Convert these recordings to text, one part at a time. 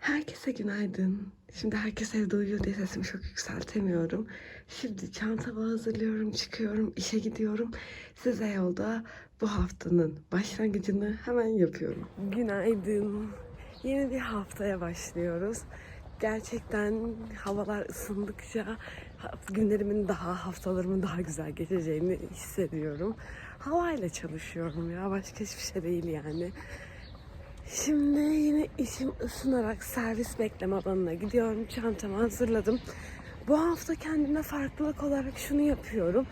Herkese günaydın. Şimdi herkes evde uyuyor diye sesimi çok yükseltemiyorum. Şimdi çantamı hazırlıyorum, çıkıyorum, işe gidiyorum. Size yolda bu haftanın başlangıcını hemen yapıyorum. Günaydın. Yeni bir haftaya başlıyoruz. Gerçekten havalar ısındıkça günlerimin daha, haftalarımın daha güzel geçeceğini hissediyorum. Havayla çalışıyorum ya, başka hiçbir şey değil yani. Şimdi yine işim ısınarak servis bekleme alanına gidiyorum. Çantamı hazırladım. Bu hafta kendime farklılık olarak şunu yapıyorum.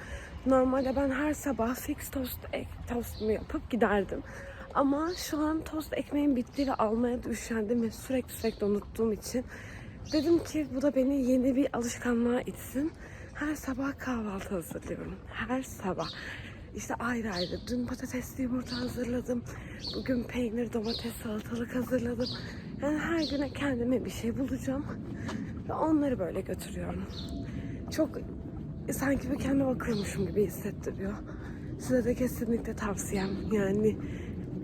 Normalde ben her sabah fix tost ek, tostumu yapıp giderdim. Ama şu an tost ekmeğin bittiği ve almaya da üşendim ve sürekli sürekli unuttuğum için dedim ki bu da beni yeni bir alışkanlığa itsin. Her sabah kahvaltı hazırlıyorum. Her sabah. İşte ayrı ayrı. Dün patatesli yumurta hazırladım. Bugün peynir, domates, salatalık hazırladım. Yani her güne kendime bir şey bulacağım. Ve onları böyle götürüyorum. Çok sanki bir kendime bakıyormuşum gibi hissettiriyor. Size de kesinlikle tavsiyem. Yani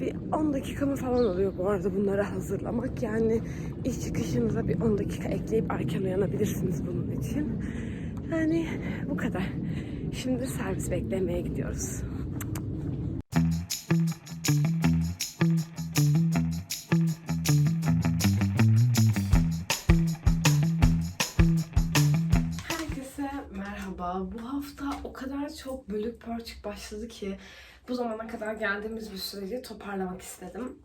bir 10 dakikamı falan oluyor bu arada bunları hazırlamak. Yani iş çıkışınıza bir 10 dakika ekleyip erken uyanabilirsiniz bunun için. Yani bu kadar. Şimdi servis beklemeye gidiyoruz. Herkese merhaba. Bu hafta o kadar çok bölük pörçük başladı ki bu zamana kadar geldiğimiz bir süreci toparlamak istedim.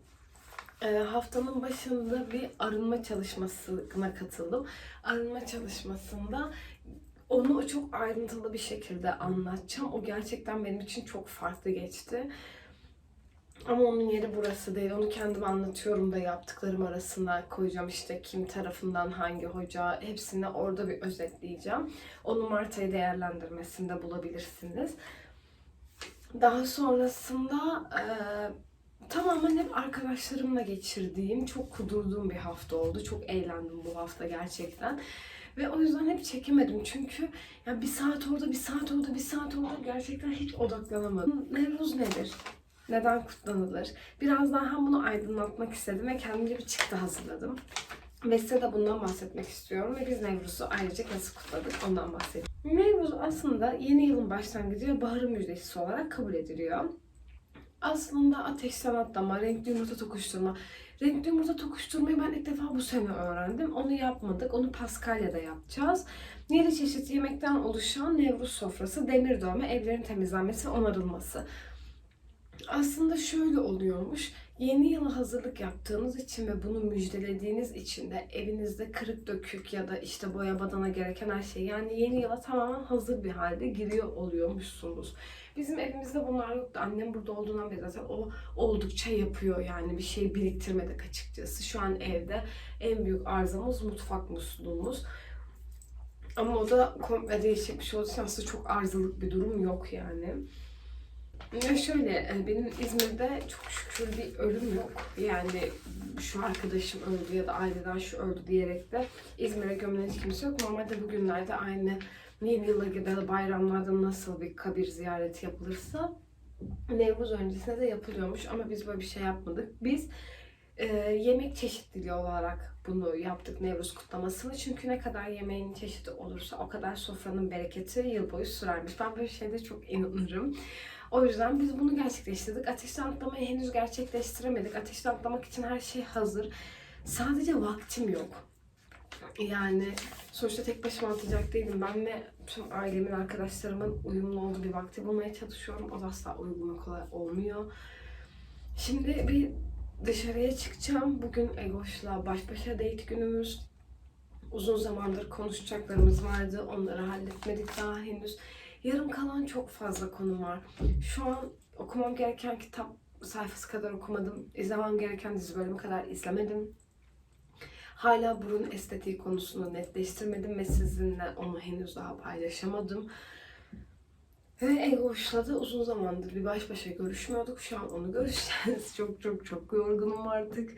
Ee, haftanın başında bir arınma çalışmasına katıldım. Arınma çalışmasında onu çok ayrıntılı bir şekilde anlatacağım. O gerçekten benim için çok farklı geçti. Ama onun yeri burası değil. Onu kendim anlatıyorum da yaptıklarım arasına koyacağım. İşte kim tarafından hangi hoca hepsini orada bir özetleyeceğim. Onu Mart ayı değerlendirmesinde bulabilirsiniz. Daha sonrasında e, tamamen hep arkadaşlarımla geçirdiğim, çok kudurduğum bir hafta oldu. Çok eğlendim bu hafta gerçekten. Ve o yüzden hep çekemedim çünkü ya bir saat orada, bir saat orada, bir saat orada gerçekten hiç odaklanamadım. Nevruz nedir? Neden kutlanılır? Biraz daha hem bunu aydınlatmak istedim ve kendimce bir çıktı hazırladım. Ve size de bundan bahsetmek istiyorum ve biz Nevruz'u ayrıca nasıl kutladık ondan bahsedeyim. Nevruz aslında yeni yılın başlangıcı ve baharın müjdecisi olarak kabul ediliyor. Aslında ateşten atlama, renkli yumurta tokuşturma. Renkli yumurta tokuşturmayı ben ilk defa bu sene öğrendim. Onu yapmadık. Onu Paskalya'da yapacağız. 7 çeşit yemekten oluşan Nevruz sofrası, demir dövme, evlerin temizlenmesi onarılması. Aslında şöyle oluyormuş. Yeni yıla hazırlık yaptığınız için ve bunu müjdelediğiniz için de evinizde kırık dökük ya da işte boya badana gereken her şey yani yeni yıla tamamen hazır bir halde giriyor oluyormuşsunuz. Bizim evimizde bunlar yoktu. Annem burada olduğundan beri zaten o oldukça yapıyor yani bir şey biriktirmedik açıkçası. Şu an evde en büyük arızamız mutfak musluğumuz. Ama o da komple değişik bir şey olduğu için aslında çok arızalık bir durum yok yani. Ya şöyle, e, benim İzmir'de çok şükür bir ölüm yok. Yani şu arkadaşım öldü ya da aileden şu öldü diyerek de İzmir'e gömülen hiç kimse yok. Normalde bugünlerde aynı yeni yıla da bayramlarda nasıl bir kabir ziyareti yapılırsa Nevruz öncesinde de yapılıyormuş ama biz böyle bir şey yapmadık. Biz e, yemek çeşitliliği olarak bunu yaptık Nevruz kutlamasını. Çünkü ne kadar yemeğin çeşidi olursa o kadar sofranın bereketi yıl boyu sürermiş. Ben böyle şeyde çok inanırım. O yüzden biz bunu gerçekleştirdik. Ateşten atlamayı henüz gerçekleştiremedik. Ateşten atlamak için her şey hazır. Sadece vaktim yok. Yani sonuçta tek başıma atacak değilim. Ben ve tüm ailemin, arkadaşlarımın uyumlu olduğu bir vakti bulmaya çalışıyorum. O da asla uygun kolay olmuyor. Şimdi bir dışarıya çıkacağım. Bugün Egoş'la baş başa date günümüz. Uzun zamandır konuşacaklarımız vardı. Onları halletmedik daha henüz. Yarım kalan çok fazla konu var. Şu an okumam gereken kitap sayfası kadar okumadım. İzlemem gereken dizi bölümü kadar izlemedim. Hala burun estetiği konusunu netleştirmedim ve sizinle onu henüz daha paylaşamadım. Ve Egoş'la da uzun zamandır bir baş başa görüşmüyorduk. Şu an onu görüşeceğiz. çok çok çok yorgunum artık.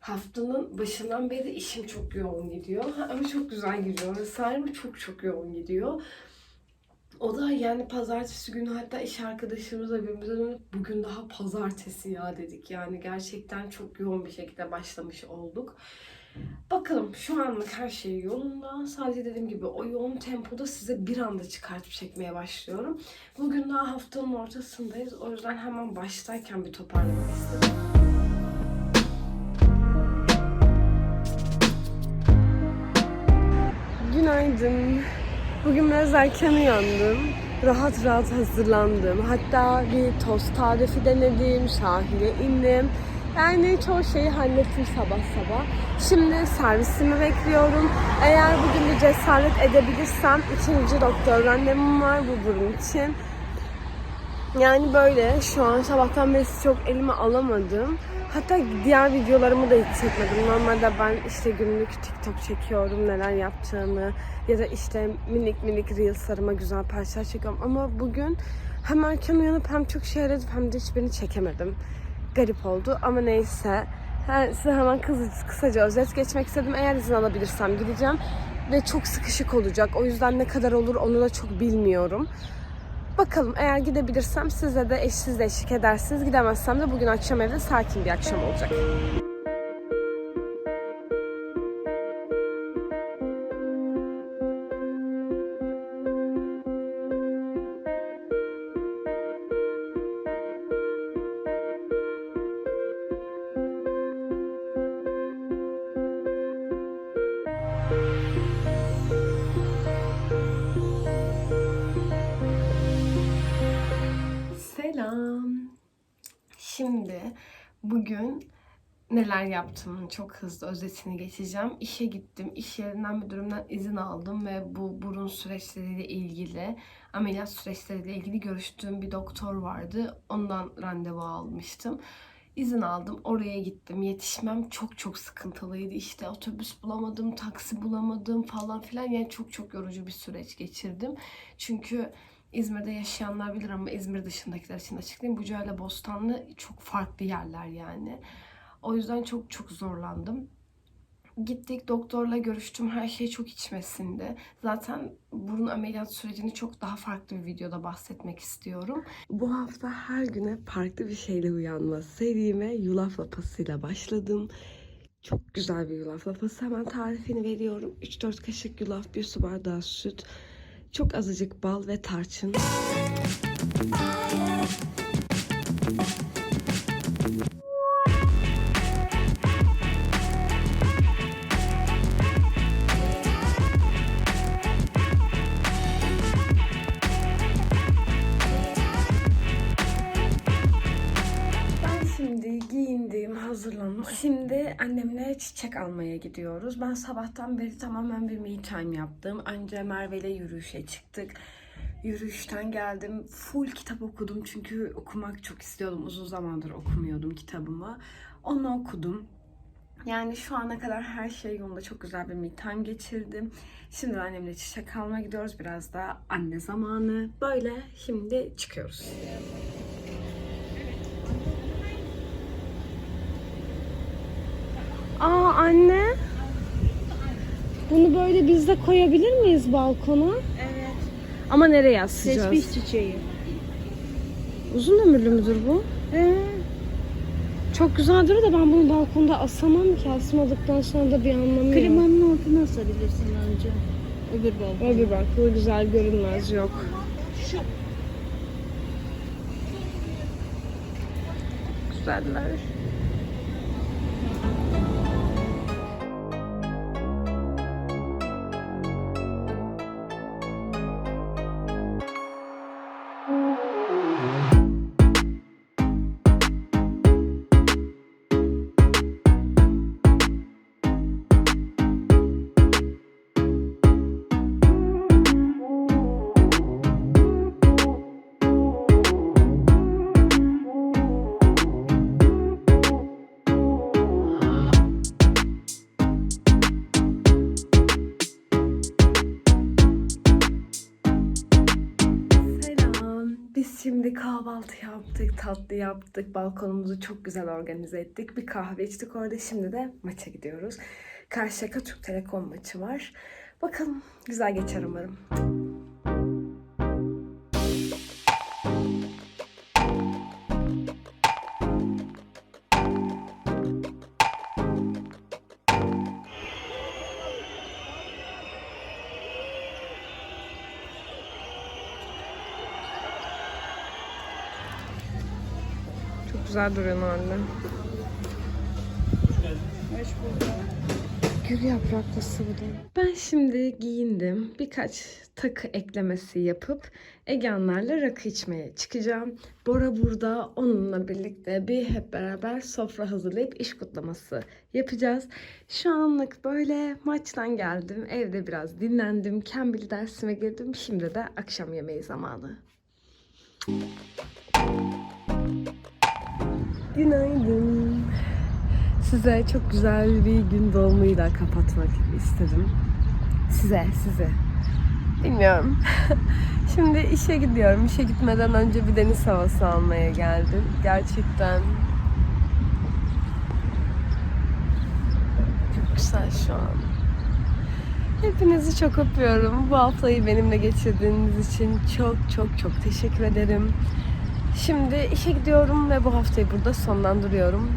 Haftanın başından beri işim çok yoğun gidiyor. Ama çok güzel gidiyor. Vesaire çok çok yoğun gidiyor. O da yani pazartesi günü hatta iş arkadaşımızla birbirimize dönüp bugün daha pazartesi ya dedik. Yani gerçekten çok yoğun bir şekilde başlamış olduk. Bakalım şu anlık her şey yolunda. Sadece dediğim gibi o yoğun tempoda size bir anda çıkartıp çekmeye başlıyorum. Bugün daha haftanın ortasındayız. O yüzden hemen baştayken bir toparlamak istedim. Günaydın. Bugün biraz erken uyandım. Rahat rahat hazırlandım. Hatta bir tost tarifi denedim. Sahile indim. Yani çoğu şeyi hallettim sabah sabah. Şimdi servisimi bekliyorum. Eğer bugün bir cesaret edebilirsem ikinci doktor randevum var bu burun için. Yani böyle şu an sabahtan beri çok elime alamadım. Hatta diğer videolarımı da hiç çekmedim. Normalde ben işte günlük TikTok çekiyorum neler yaptığımı ya da işte minik minik reelslarıma güzel parçalar çekiyorum. Ama bugün hem erken uyanıp hem çok şey aradım hem de hiçbirini çekemedim. Garip oldu ama neyse. Ha, Size hemen kısa- kısaca özet geçmek istedim. Eğer izin alabilirsem gideceğim. Ve çok sıkışık olacak. O yüzden ne kadar olur onu da çok bilmiyorum. Bakalım eğer gidebilirsem size de eşsiz de eşlik edersiniz. Gidemezsem de bugün akşam evde sakin bir akşam olacak. Şimdi bugün neler yaptığımın çok hızlı özetini geçeceğim. İşe gittim. İş yerinden müdürümden izin aldım ve bu burun süreçleriyle ilgili, ameliyat süreçleriyle ilgili görüştüğüm bir doktor vardı. Ondan randevu almıştım. İzin aldım. Oraya gittim. Yetişmem çok çok sıkıntılıydı. İşte otobüs bulamadım, taksi bulamadım falan filan. Yani çok çok yorucu bir süreç geçirdim. Çünkü İzmir'de yaşayanlar bilir ama İzmir dışındakiler için açıklayayım. Buca ile Bostanlı çok farklı yerler yani. O yüzden çok çok zorlandım. Gittik doktorla görüştüm. Her şey çok içmesinde. Zaten burun ameliyat sürecini çok daha farklı bir videoda bahsetmek istiyorum. Bu hafta her güne farklı bir şeyle uyanma serime yulaf lapasıyla başladım. Çok güzel bir yulaf lapası. Hemen tarifini veriyorum. 3-4 kaşık yulaf, 1 su bardağı süt, çok azıcık bal ve tarçın. Annemle çiçek almaya gidiyoruz. Ben sabahtan beri tamamen bir me time yaptım. Önce Merve ile yürüyüşe çıktık. Yürüyüşten geldim. Full kitap okudum çünkü okumak çok istiyordum. Uzun zamandır okumuyordum kitabımı. Onu okudum. Yani şu ana kadar her şey yolunda çok güzel bir me time geçirdim. Şimdi annemle çiçek almaya gidiyoruz. Biraz da anne zamanı. Böyle şimdi çıkıyoruz. Anne. Bunu böyle biz de koyabilir miyiz balkona? Evet. Ama nereye asacağız? Tesbih çiçeği. Uzun ömürlü müdür bu? Ee, Çok güzel duruyor da ben bunu balkonda asamam ki. Asmadıktan sonra da bir anlamı yok. klimanın altına asabilirsin önce. Öbür balkon. Öbür bak bu güzel görünmez yok. Güzeller. Şimdi kahvaltı yaptık, tatlı yaptık. Balkonumuzu çok güzel organize ettik. Bir kahve içtik orada. Şimdi de maça gidiyoruz. Karşıyaka Türk Telekom maçı var. Bakalım güzel geçer umarım. Güzel duruyor bulduk. Gül yapraklısı bu da. Ben şimdi giyindim. Birkaç takı eklemesi yapıp Egeanlarla rakı içmeye çıkacağım. Bora burada onunla birlikte bir hep beraber sofra hazırlayıp iş kutlaması yapacağız. Şu anlık böyle maçtan geldim. Evde biraz dinlendim. Cambly dersime girdim. Şimdi de akşam yemeği zamanı. Günaydın. Size çok güzel bir gün doğumuyla kapatmak istedim. Size, size. Bilmiyorum. Şimdi işe gidiyorum. İşe gitmeden önce bir deniz havası almaya geldim. Gerçekten çok güzel şu an. Hepinizi çok öpüyorum. Bu haftayı benimle geçirdiğiniz için çok çok çok teşekkür ederim. Şimdi işe gidiyorum ve bu haftayı burada sonlandırıyorum.